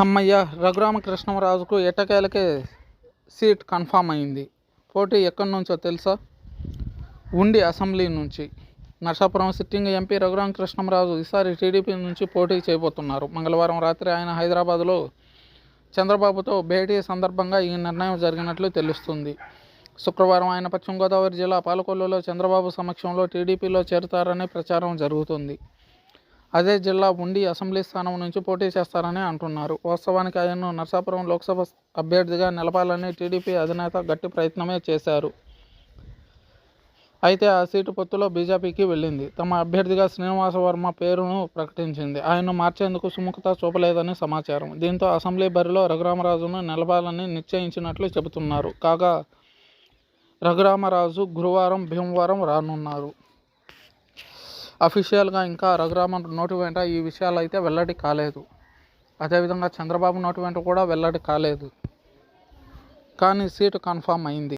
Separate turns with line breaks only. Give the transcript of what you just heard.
అమ్మయ్య రఘురామకృష్ణరాజుకు ఎట్టకేలకే seat confirm అయింది. పోటీ ఎక్కడి నుంచో తెలుసా? ఉండి అసెంబ్లీ నుంచి. నర్సాపురం సిట్టింగ్ ఎంపీ రఘురామకృష్ణరాజు ఈసారి టీడీపీ నుంచి పోటీ చేయబోతున్నారు. మంగళవారం రాత్రి ఆయన హైదరాబాద్లో చంద్రబాబుతో భేటీ సందర్భంగా ఈ నిర్ణయం జరిగినట్లు తెలుస్తుంది. శుక్రవారం ఆయన పశ్చిమ గోదావరి జిల్లా పాలకొల్లులో చంద్రబాబు సమక్షంలో టీడీపీలో చేరుతారనే ప్రచారం జరుగుతుంది. అదే జిల్లా ఉండి అసెంబ్లీ స్థానం నుంచి పోటీ చేస్తారని అంటున్నారు. వాస్తవానికి ఆయన్ను నర్సాపురం లోక్సభ అభ్యర్థిగా నిలపాలని టీడీపీ అధినేత గట్టి ప్రయత్నమే చేశారు. అయితే ఆ సీటు పొత్తులో బీజేపీకి వెళ్ళింది. తమ అభ్యర్థిగా శ్రీనివాస వర్మ పేరును ప్రకటించింది. ఆయన్ను మార్చేందుకు సుముఖత చూపలేదని సమాచారం. దీంతో అసెంబ్లీ బరిలో రఘురామరాజును నిలపాలని నిశ్చయించినట్లు చెబుతున్నారు. కాగా రఘురామరాజు గురువారం భీమవరం రానున్నారు. అఫీషియల్గా ఇంకా రఘురామన్ నోటి వెంట ఈ విషయాలు అయితే వెల్లడి కాలేదు. అదేవిధంగా చంద్రబాబు నోటి వెంట కూడా వెల్లడి కాలేదు. కానీ సీటు కన్ఫామ్ అయింది.